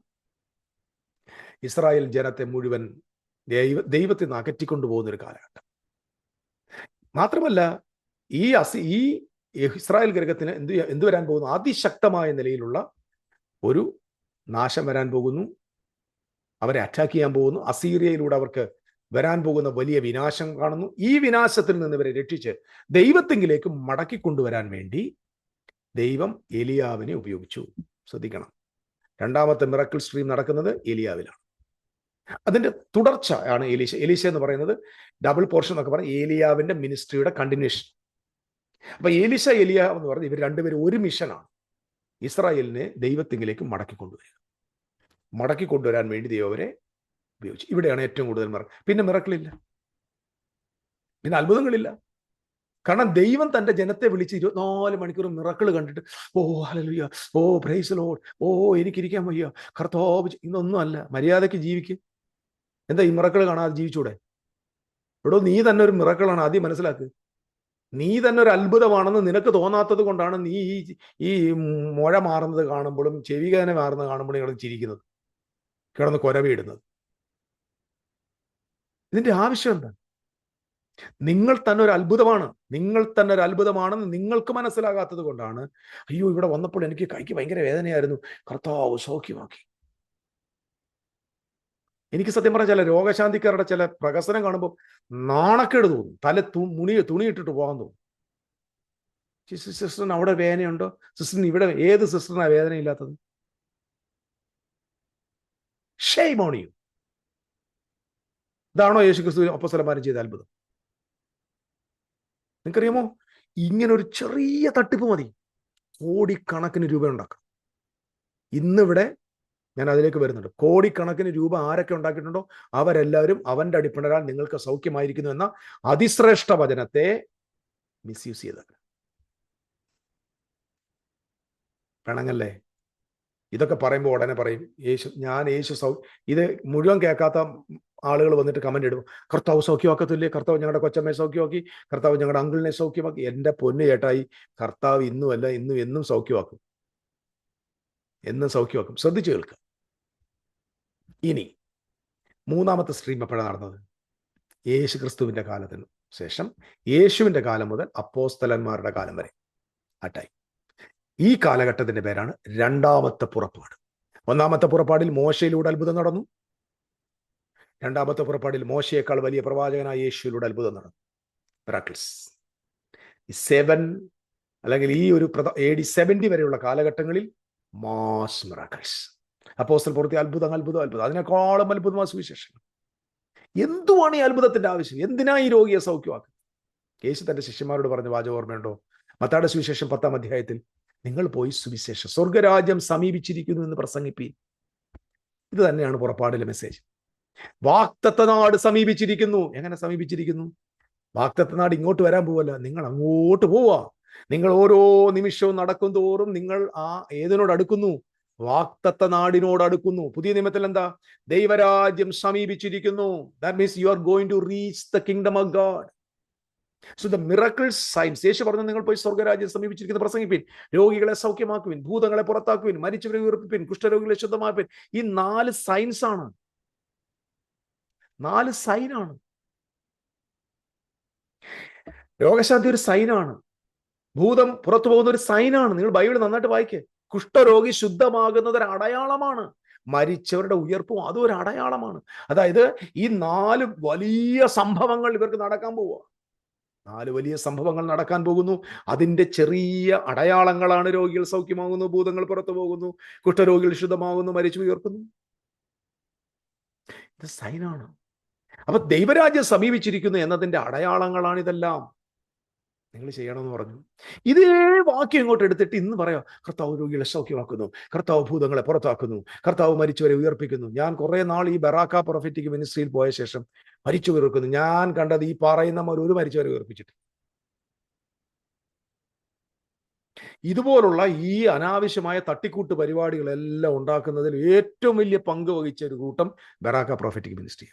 ഇസ്രായേൽ ജനത്തെ മുഴുവൻ ദൈവ ദൈവത്തെ നിന്ന് അകറ്റിക്കൊണ്ടു ഒരു കാലഘട്ടം. മാത്രമല്ല ഈ അസി ഈ ഇസ്രായേൽ ഗ്രഹത്തിന് എന്ത് എന്ത് വരാൻ പോകുന്നു? അതിശക്തമായ നിലയിലുള്ള ഒരു നാശം വരാൻ പോകുന്നു. അവരെ അറ്റാക്ക് ചെയ്യാൻ പോകുന്നു. അസീറിയയിലൂടെ അവർക്ക് വരാൻ പോകുന്ന വലിയ വിനാശം കാണുന്നു. ഈ വിനാശത്തിൽ നിന്ന് ഇവരെ രക്ഷിച്ച് ദൈവത്തെങ്കിലേക്ക് മടക്കി കൊണ്ടുവരാൻ വേണ്ടി ദൈവം എലിയാവിനെ ഉപയോഗിച്ചു. ശ്രദ്ധിക്കണം. രണ്ടാമത്തെ മിറക്കിൾ സ്ട്രീം നടക്കുന്നത് എലിയാവിലാണ്. അതിന്റെ തുടർച്ച ആണ് എലീശ. എലീശ എന്ന് പറയുന്നത് ഡബിൾ പോർഷൻ എന്നൊക്കെ പറഞ്ഞ ഏലിയാവിന്റെ മിനിസ്ട്രിയുടെ കണ്ടിന്യൂഷൻ അപ്പൊ ഏലിശ എലിയാവ് എന്ന് പറഞ്ഞ ഇവർ രണ്ടുപേരും ഒരു മിഷനാണ് ഇസ്രായേലിനെ ദൈവത്തിങ്കിലേക്ക് മടക്കി കൊണ്ടുവരിക മടക്കി കൊണ്ടുവരാൻ വേണ്ടി ദൈവം അവരെ ഉപയോഗിച്ചു. ഇവിടെയാണ് ഏറ്റവും കൂടുതൽ മിറ പിന്നെ മിറക്കളില്ല പിന്നെ അത്ഭുതങ്ങളില്ല കാരണം ദൈവം തന്റെ ജനത്തെ വിളിച്ച് ഇരുപത്തിനാല് മണിക്കൂർ മിറക്കൾ കണ്ടിട്ട് oh hallelujah. Oh praise Lord oh എനിക്കിരിക്കാൻ വയ്യ. കർത്താവ് ഇന്നൊന്നും അല്ല. മര്യാദയ്ക്ക് ജീവിക്കും. എന്താ ഈ മിറക്കൾ കാണാതെ ജീവിച്ചൂടെ? എടോ നീ തന്നെ ഒരു മിറക്കളാണ് ആദ്യം മനസ്സിലാക്ക്. നീ തന്നെ ഒരു അത്ഭുതമാണെന്ന് നിനക്ക് തോന്നാത്തത് കൊണ്ടാണ് നീ ഈ ഈ മുഴ മാറുന്നത് കാണുമ്പോഴും ചെവികേന മാറുന്നത് കാണുമ്പോഴും കിടന്ന് ചിരിക്കുന്നത്. കിടന്ന് കൊരവിടുന്നത് ഇതിന്റെ ആവശ്യം എന്താ നിങ്ങൾ തന്നെ ഒരു അത്ഭുതമാണ്. നിങ്ങൾ തന്നെ ഒരു അത്ഭുതമാണെന്ന് നിങ്ങൾക്ക് മനസ്സിലാകാത്തത് കൊണ്ടാണ് അയ്യോ ഇവിടെ വന്നപ്പോൾ എനിക്ക് കൈക്ക് ഭയങ്കര വേദനയായിരുന്നു. കർത്താവ് സൗഖ്യമാക്കി. എനിക്ക് സത്യം പറഞ്ഞ ചില രോഗശാന്തിക്കാരുടെ ചില പ്രകസനം കാണുമ്പോൾ നാണക്കേട് തോന്നും. തല തു മുണി തുണിയിട്ടിട്ട് പോകാൻ തോന്നും. സിസ്റ്ററിന് അവിടെ വേദനയുണ്ടോ? സിസ്റ്ററിന് ഇവിടെ ഏത് സിസ്റ്ററിനാ വേദന ഇല്ലാത്തത്? ഷെയ്മ് ഓൺ യു ഇതാണോ യേശു ക്രിസ്തു അപ്പസ്വലന്മാരും ചെയ്ത അത്ഭുതം? നിങ്ങൾക്കറിയാമോ? ഇങ്ങനെ ഒരു ചെറിയ തട്ടിപ്പ് മതി. കോടിക്കണക്കിന് രൂപ ഉണ്ടാക്കാം. ഇന്നിവിടെ ഞാൻ അതിലേക്ക് വരുന്നുണ്ട്. കോടിക്കണക്കിന് രൂപ ആരൊക്കെ ഉണ്ടാക്കിയിട്ടുണ്ടോ? അവരെല്ലാവരും അവന്റെ അടിപ്പിണരാൽ നിങ്ങൾക്ക് സൗഖ്യമായിരിക്കുന്നു എന്ന അതിശ്രേഷ്ഠ വചനത്തെ മിസ്യൂസ് ചെയ്തത് പിണങ്ങല്ലേ ഇതൊക്കെ പറയുമ്പോൾ ഉടനെ പറയും യേശു ഞാൻ യേശു സൗ ഇത് മുഴുവൻ കേൾക്കാത്ത ആളുകൾ വന്നിട്ട് കമന്റ് ഇടും. കർത്താവ് സൗഖ്യമാക്കത്തില്ലേ? കർത്താവ് ഞങ്ങളുടെ കൊച്ചമ്മയെ സൗഖ്യമാക്കി. കർത്താവ് ഞങ്ങളുടെ അങ്കിളിനെ സൗഖ്യമാക്കി. എന്റെ പൊന്നു ചേട്ടായി കർത്താവ് ഇന്നുമല്ല ഇന്നും എന്നും സൗഖ്യമാക്കും. എന്നും സൗഖ്യമാക്കും. ശ്രദ്ധിച്ചു കേൾക്കുക. ഇനി മൂന്നാമത്തെ സ്ട്രീം എപ്പോഴാണ് നടന്നത്? യേശു ക്രിസ്തുവിന്റെ കാലത്തിന് ശേഷം യേശുവിന്റെ കാലം മുതൽ അപ്പോസ്തലന്മാരുടെ കാലം വരെ. അട്ടായി ഈ കാലഘട്ടത്തിന്റെ പേരാണ് രണ്ടാമത്തെ പുറപ്പാട്. ഒന്നാമത്തെ പുറപ്പാടിൽ മോശയിലൂടെ അത്ഭുതം നടന്നു. രണ്ടാമത്തെ പുറപ്പാടിൽ മോശയേക്കാൾ വലിയ പ്രവാചകനായ യേശുവിലൂടെ അത്ഭുതം നടന്നു. മിറാക്കിൾസ്. സെവൻ അല്ലെങ്കിൽ ഈ ഒരു എ ഡി സെവന്റി വരെയുള്ള കാലഘട്ടങ്ങളിൽ മാസ് മിറാക്കിൾസ് അപ്പോസ്റ്റൽ പുറത്തെ അത്ഭുതം അത്ഭുതം അത്ഭുതം. അതിനേക്കാളും അത്ഭുതമായ സുവിശേഷം എന്തുവാണ് ഈ അത്ഭുതത്തിന്റെ ആവശ്യം? എന്തിനാ ഈ രോഗിയെ സൗഖ്യമാക്കുക യേശു തന്റെ ശിഷ്യന്മാരോട് പറഞ്ഞ വാചകം ഓർമ്മയുണ്ടോ? മത്താടെ സുവിശേഷം പത്താം അധ്യായത്തിൽ നിങ്ങൾ പോയി സുവിശേഷം. സ്വർഗരാജ്യം സമീപിച്ചിരിക്കുന്നു എന്ന് പ്രസംഗിപ്പീൻ. ഇത് തന്നെയാണ് പുറപ്പാടിലെ മെസ്സേജ് വാക്തത്വ നാട് സമീപിച്ചിരിക്കുന്നു. എങ്ങനെ സമീപിച്ചിരിക്കുന്നു? വാക്തത്വ നാട് ഇങ്ങോട്ട് വരാൻ പോവല്ല. നിങ്ങൾ അങ്ങോട്ട് പോവാ. നിങ്ങൾ ഓരോ നിമിഷവും നടക്കും തോറും നിങ്ങൾ ആ ഏതിനോട് അടുക്കുന്നു? വാക്തത്വ നാടിനോട് അടുക്കുന്നു. പുതിയ നിയമത്തിൽ എന്താ? ദൈവരാജ്യം സമീപിച്ചിരിക്കുന്നു. That means you are going to reach the kingdom of God so the miracle signs യേശു പറഞ്ഞു നിങ്ങൾ പോയി സ്വർഗരാജ്യം സമീപിച്ചിരിക്കുന്ന. പ്രസംഗിപ്പിൻ. രോഗികളെ സൗഖ്യമാക്കുവിൻ. ഭൂതങ്ങളെ പുറത്താക്കുവിൻ. മരിച്ചവരെ ഉയർപ്പിപ്പിൻ. കുഷ്ഠരോഗികളെ ശുദ്ധമാക്കുവിൻ. ഈ നാല് സൈൻസ് ആണ്. നാല് സൈനാണ് രോഗശാന്തി ഒരു സൈനാണ് ഭൂതം പുറത്തു പോകുന്ന ഒരു സൈനാണ്. നിങ്ങൾ ബൈബിൾ നന്നായിട്ട് വായിക്കേ. കുഷ്ഠരോഗി ശുദ്ധമാകുന്നത് ഒരു അടയാളമാണ്. മരിച്ചവരുടെ ഉയർപ്പും അതും ഒരു അടയാളമാണ്. അതായത് ഈ നാല് വലിയ സംഭവങ്ങൾ ഇവർക്ക് നടക്കാൻ പോവുക. നാല് വലിയ സംഭവങ്ങൾ നടക്കാൻ പോകുന്നു. അതിന്റെ ചെറിയ അടയാളങ്ങളാണ് രോഗികൾ സൗഖ്യമാകുന്നു ഭൂതങ്ങൾ പുറത്തു പോകുന്നു കുഷ്ഠരോഗികൾ ശുദ്ധമാകുന്നു മരിച്ചു ഉയർക്കുന്നു. ഇത് സൈനാണ്. അപ്പൊ ദൈവരാജ്യം സമീപിച്ചിരിക്കുന്നു എന്നതിന്റെ അടയാളങ്ങളാണ് ഇതെല്ലാം നിങ്ങൾ ചെയ്യണമെന്ന് പറഞ്ഞു. ഇതേ വാക്യം ഇങ്ങോട്ട് എടുത്തിട്ട് ഇന്ന് പറയാം കർത്താവ് രോഗികളെ സൗഖ്യമാക്കുന്നു കർത്താവ് ഭൂതങ്ങളെ പുറത്താക്കുന്നു കർത്താവ് മരിച്ചവരെ ഉയർപ്പിക്കുന്നു. ഞാൻ കുറെ നാൾ ഈ ബറാക്ക പ്രൊഫറ്റിക് മിനിസ്ട്രിയിൽ പോയ ശേഷം മരിച്ചു ഉയർക്കുന്നു. ഞാൻ കണ്ടത് ഈ പറയുന്ന ഒരു മരിച്ചവരെ ഉയർപ്പിച്ചിട്ട് ഇതുപോലുള്ള ഈ അനാവശ്യമായ തട്ടിക്കൂട്ട് പരിപാടികളെല്ലാം ഉണ്ടാക്കുന്നതിൽ ഏറ്റവും വലിയ പങ്ക് വഹിച്ച ഒരു കൂട്ടം Baraka prophetic ministry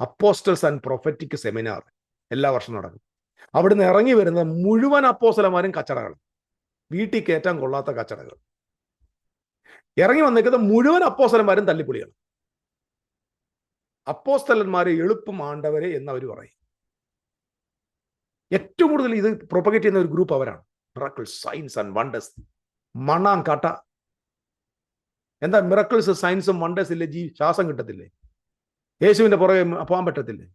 apostles and prophetic seminar എല്ലാ വർഷവും നടക്കും. അവിടുന്ന് ഇറങ്ങി വരുന്ന മുഴുവൻ അപ്പോസലമാരും കച്ചടകൾ വീട്ടിൽ കയറ്റാൻ കൊള്ളാത്ത കച്ചടകൾ ഇറങ്ങി വന്നേക്കുന്ന മുഴുവൻ അപ്പോസലന്മാരും തല്ലിപ്പൊളികൾ അപ്പോസ്തലന്മാരെ എളുപ്പം ആണ്ടവരെ എന്ന് അവർ പറയും. ഏറ്റവും കൂടുതൽ ഇത് പ്രൊപ്പഗേറ്റ് ചെയ്യുന്ന ഒരു ഗ്രൂപ്പ് അവരാണ്. മിറക്കിൾ സയൻസ് ആൻഡ് വണ്ടേഴ്സ് മണ്ണാം കാട്ട എന്താ മിറക്കിൾസ് സയൻസും വണ്ടേഴ്സ് ഇല്ലേ? ജീ ശ്വാസം കിട്ടത്തില്ലേ? യേശുവിന്റെ പുറകെ പോകാൻ പറ്റത്തില്ലേ?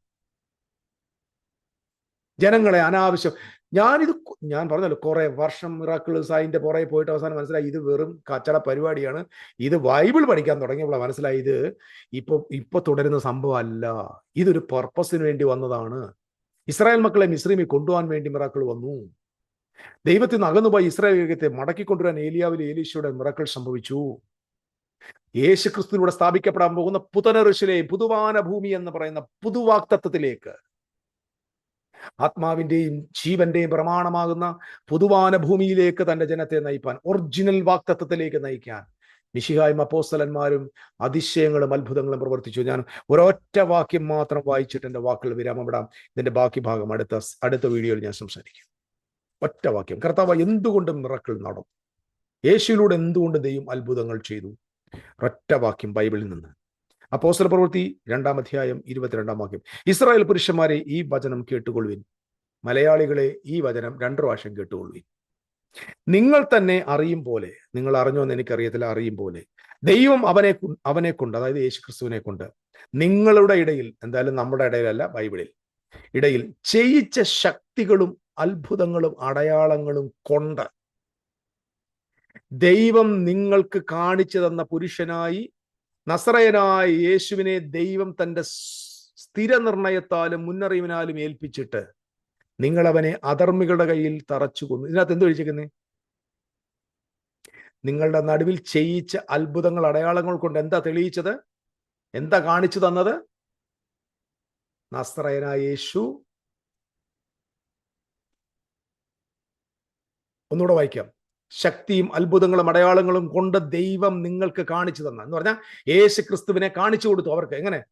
ജനങ്ങളെ അനാവശ്യം. ഞാനിത് ഞാൻ പറഞ്ഞല്ലോ കുറെ വർഷം മിറാക്കിൾ സായിന്റെ പുറകെ പോയിട്ട് അവസാനം മനസ്സിലായി ഇത് വെറും കച്ചട പരിപാടിയാണ്. ഇത് ബൈബിൾ പഠിക്കാൻ തുടങ്ങിയപ്പോൾ മനസ്സിലായി ഇത് ഇപ്പൊ ഇപ്പൊ തുടരുന്ന സംഭവം അല്ല ഇതൊരു പർപ്പസിന് വേണ്ടി വന്നതാണ്. ഇസ്രായേൽ മക്കളെ മിശ്രീമി കൊണ്ടുപോകാൻ വേണ്ടി മിറാക്കിൾ വന്നു. ദൈവത്തിൽ നിന്ന് അകന്നുപോയി ഇസ്രായേൽ യുഗത്തെ മടക്കിക്കൊണ്ടുവരാൻ ഏലിയാവിൽ ഏലീശയുടെ മിറക്കൾ സംഭവിച്ചു. യേശു ക്രിസ്തുവിലൂടെ സ്ഥാപിക്കപ്പെടാൻ പോകുന്ന പുതനഋഷിലെ പുതുവാന ഭൂമി എന്ന് പറയുന്ന പുതുവാക്തത്വത്തിലേക്ക് ആത്മാവിന്റെയും ജീവന്റെയും പ്രമാണമാകുന്ന പൊതുവാന ഭൂമിയിലേക്ക് തന്റെ ജനത്തെ നയിപ്പാൻ ഒറിജിനൽ വാക്തത്വത്തിലേക്ക് നയിക്കാൻ. മിശിഹായും അപ്പോസ്തലന്മാരും അതിശയങ്ങളും അത്ഭുതങ്ങളും പ്രവർത്തിച്ചു. ഞാൻ ഒരൊറ്റ വാക്യം മാത്രം വായിച്ചിട്ട് എന്റെ വാക്കുകൾ വിരാമം വിടാം. ഇതിന്റെ ബാക്കി ഭാഗം അടുത്ത അടുത്ത വീഡിയോയിൽ ഞാൻ സംസാരിക്കും. ഒറ്റ വാക്യം. കർത്താവ് എന്തുകൊണ്ട് മിറക്കൾ നടന്നു. യേശുവിലൂടെ എന്തുകൊണ്ട് ദൈവം അത്ഭുതങ്ങൾ ചെയ്തു? ഒറ്റ വാക്യം ബൈബിളിൽ നിന്ന്. അപ്പോസ്തല പ്രവൃത്തി രണ്ടാം അധ്യായം ഇരുപത്തിരണ്ടാം വാക്യം. ഇസ്രായേൽ പുരുഷന്മാരെ ഈ വചനം കേട്ടുകൊള്ളുവിൻ. മലയാളികളെ ഈ വചനം രണ്ടു പ്രാവശ്യം കേട്ടുകൊള്ളുവിൻ. നിങ്ങൾ തന്നെ അറിയും പോലെ നിങ്ങൾ അറിഞ്ഞോ എന്ന് എനിക്കറിയത്തില്ല അറിയും പോലെ. ദൈവം അവനെ അവനെ കൊണ്ട് അതായത് യേശു ക്രിസ്തുവിനെ കൊണ്ട് നിങ്ങളുടെ ഇടയിൽ എന്തായാലും നമ്മുടെ ഇടയിലല്ല ബൈബിളിൽ ഇടയിൽ ചെയ്യിച്ച ശക്തികളും അത്ഭുതങ്ങളും അടയാളങ്ങളും കൊണ്ട് ദൈവം നിങ്ങൾക്ക് കാണിച്ചു തന്ന പുരുഷനായി നസറയനായ യേശുവിനെ ദൈവം തന്റെ സ്ഥിരനിർണയത്താലും മുന്നറിവിനാലും ഏൽപ്പിച്ചിട്ട് നിങ്ങൾ അവനെ അധർമ്മികളുടെ കയ്യിൽ തറച്ചു കൊന്നു. ഇതിനകത്ത് എന്ത് കഴിച്ചേക്കുന്നേ നിങ്ങളുടെ നടുവിൽ ചെയ്യിച്ച അത്ഭുതങ്ങൾ അടയാളങ്ങൾ കൊണ്ട് എന്താ തെളിയിച്ചത്? എന്താ കാണിച്ചു തന്നത്? നസ്രയനായ യേശു ഒന്നുകൂടെ വായിക്കാം. ശക്തിയും അത്ഭുതങ്ങളും അടയാളങ്ങളും കൊണ്ട് ദൈവം നിങ്ങൾക്ക് കാണിച്ചു തന്ന എന്ന് പറഞ്ഞാൽ യേശു ക്രിസ്തുവിനെ കാണിച്ചു കൊടുത്തു അവർക്ക്. എങ്ങനെ?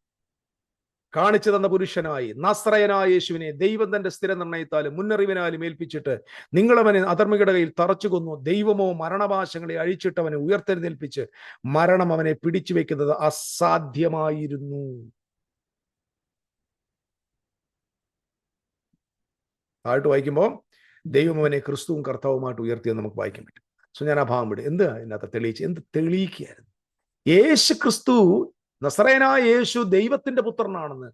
കാണിച്ചു തന്ന പുരുഷനായി നസ്രയനായ യേശുവിനെ ദൈവം തന്റെ സ്ഥിര നിർണയത്താലും മുന്നറിവിനാലും ഏൽപ്പിച്ചിട്ട് നിങ്ങളവനെ അധർമ്മികളുടെ കയ്യിൽ തറച്ചു കൊന്നു ദൈവമോ മരണപാശങ്ങളെ അഴിച്ചിട്ട് അവനെ ഉയർത്തെഴുന്നേൽപ്പിച്ച് മരണം അവനെ പിടിച്ചു വെക്കുന്നത് അസാധ്യമായിരുന്നു. താഴ്ത്ത് വായിക്കുമ്പോൾ ദൈവം അവനെ ക്രിസ്തുവും കർത്താവുമായിട്ട് ഉയർത്തിയെന്ന് നമുക്ക് വായിക്കാൻ പറ്റും. സോ ഞാൻ ആ ഭാഗം വിടും. എന്ത്? ഇതിനകത്ത് തെളിയിച്ച് എന്ത്? തെളിയിക്കുകയായിരുന്നു. യേശു ക്രിസ്തു നസറേനായ യേശു ദൈവത്തിന്റെ പുത്രനാണെന്ന്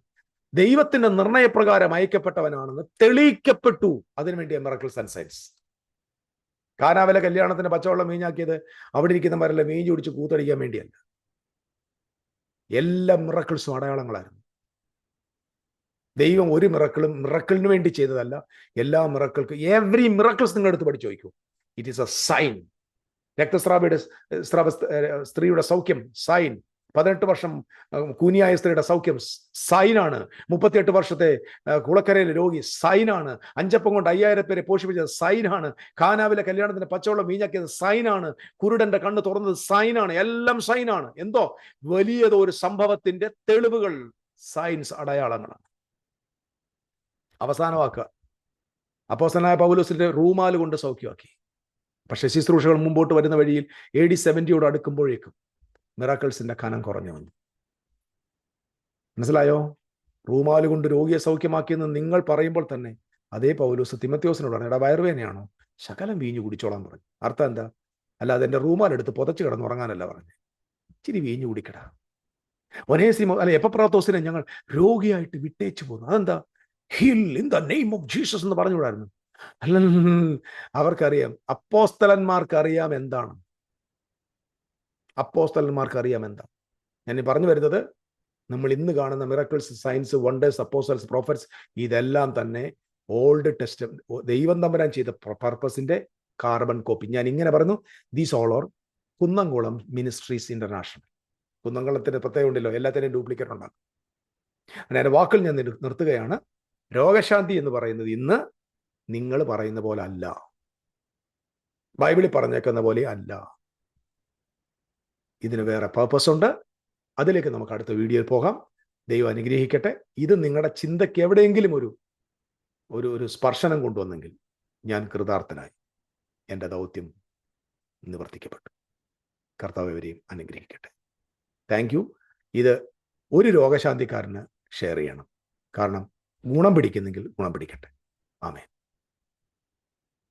ദൈവത്തിന്റെ നിർണയപ്രകാരം അയക്കപ്പെട്ടവനാണെന്ന് തെളിയിക്കപ്പെട്ടു. അതിനുവേണ്ടിയ മിറക്കിൾസ് ആൻഡ് സയൻസ് കാനാവല കല്യാണത്തിന് പച്ചവെള്ളം വീഞ്ഞാക്കിയത് അവിടെ ഇരിക്കുന്നവരെല്ലാം മീഞ്ഞു കുടിച്ച് കൂത്തടിക്കാൻ വേണ്ടിയല്ല. എല്ലാ മിറക്കിൾസും അടയാളങ്ങളായിരുന്നു. ദൈവം ഒരു മിറക്കിളും മിറക്കിളിന് വേണ്ടി ചെയ്തതല്ല. എല്ലാ മിറക്കിൾക്കും എവറി മിറക്കിൾസ് നിങ്ങളുടെ അടുത്ത് പഠിച്ചു ചോദിക്കൂ. ഇറ്റ് ഈസ് എ സൈൻ രക്തസ്രാവയുടെ സ്രാവ സ്ത്രീയുടെ സൗഖ്യം സൈൻ പതിനെട്ട് വർഷം കൂനിയായ സ്ത്രീയുടെ സൗഖ്യം സൈനാണ് മുപ്പത്തിയെട്ട് വർഷത്തെ കുളക്കരയിലെ രോഗി സൈനാണ് അഞ്ചപ്പം കൊണ്ട് അയ്യായിരം പേരെ പോഷിപ്പിച്ചത് സൈനാണ് കാനാവിലെ കല്യാണത്തിന് പച്ചവെള്ളം വീഞ്ഞാക്കിയത് സൈനാണ് കുരുടന്റെ കണ്ണ് തുറന്നത് സൈനാണ് എല്ലാം സൈനാണ് എന്തോ? വലിയതോ ഒരു സംഭവത്തിന്റെ തെളിവുകൾ സയൻസ് അടയാളങ്ങളാണ്. അവസാന വാക്ക് അപ്പോസനായ പൗലോസിന്റെ റൂമാൽ കൊണ്ട് സൗഖ്യമാക്കി. പക്ഷെ ശുശ്രൂഷകൾ മുമ്പോട്ട് വരുന്ന വഴിയിൽ എ ഡി സെവന്റിയോട് അടുക്കുമ്പോഴേക്കും മിറാക്കിൾസിന്റെ കനം കുറഞ്ഞു വന്നു. മനസ്സിലായോ? റൂമാൽ കൊണ്ട് രോഗിയെ സൗഖ്യമാക്കിയെന്ന് നിങ്ങൾ പറയുമ്പോൾ തന്നെ അതേ പൗലോസ് തിമത്യോസിനോടാണ് എടാ വയറുവേനയാണോ ശകലം വീഞ്ഞു കുടിച്ചോളാൻ പറഞ്ഞു. അർത്ഥം എന്താ? അല്ലാതെ എന്റെ റൂമാലെടുത്ത് പുതച്ച് കിടന്നുറങ്ങാനല്ല പറഞ്ഞു. ഇച്ചിരി വീഞ്ഞു കുടിക്കടാ. ഒനേസിമോ അല്ലെ എപ്പപ്രാത്തോസിനെ ഞങ്ങൾ രോഗിയായിട്ട് വിട്ടേച്ചു പോകുന്നു അതെന്താ? Heal in the name of Jesus എന്ന് പറഞ്ഞുകൂടായിരുന്നു. അല്ല അവർക്കറിയാം. അപ്പോസ്തലന്മാർക്ക് അറിയാം എന്താണ്? അപ്പോസ്തലന്മാർക്ക് അറിയാം എന്താണ്? ഞാൻ പറഞ്ഞു വരുന്നത് നമ്മൾ ഇന്ന് കാണുന്ന miracles science wonders apostles prophets ഇതെല്ലാം തന്നെ ഓൾഡ് ടെസ്റ്റ് ദൈവം തമ്പരാൻ ചെയ്ത പർപ്പസിന്റെ കാർബൺ കോപ്പി ഞാൻ ഇങ്ങനെ പറഞ്ഞു these all or Kunnamkulam ministries international കുന്നംകുളത്തിന്റെ പ്രത്യേകം ഉണ്ടല്ലോ എല്ലാത്തിനും ഡ്യൂപ്ലിക്കേറ്റ് ഉണ്ടാകും ഞാൻ വാക്കിൽ ഞാൻ നിർ- നിർത്തുകയാണ്. രോഗശാന്തി എന്ന് പറയുന്നത് ഇന്ന് നിങ്ങൾ പറയുന്ന പോലെ അല്ല. ബൈബിളിൽ പറഞ്ഞേക്കുന്ന പോലെ അല്ല. ഇതിന് വേറെ പേർപ്പസ് ഉണ്ട്. അതിലേക്ക് നമുക്ക് അടുത്ത വീഡിയോയിൽ പോകാം. ദൈവം അനുഗ്രഹിക്കട്ടെ. ഇത് നിങ്ങളുടെ ചിന്തയ്ക്ക് എവിടെയെങ്കിലും ഒരു ഒരു ഒരു സ്പർശനം കൊണ്ടുവന്നെങ്കിൽ ഞാൻ കൃതാർത്ഥനായി എന്റെ ദൗത്യം നിവർത്തിക്കപ്പെട്ടു. കർത്താവ് ഇവരെയും അനുഗ്രഹിക്കട്ടെ. താങ്ക് യു ഇത് ഒരു രോഗശാന്തിക്കാരന് ഷെയർ ചെയ്യണം. കാരണം ഗുണം പിടിക്കുന്നെങ്കിൽ ഗുണം പിടിക്കട്ടെ. ആമേൻ.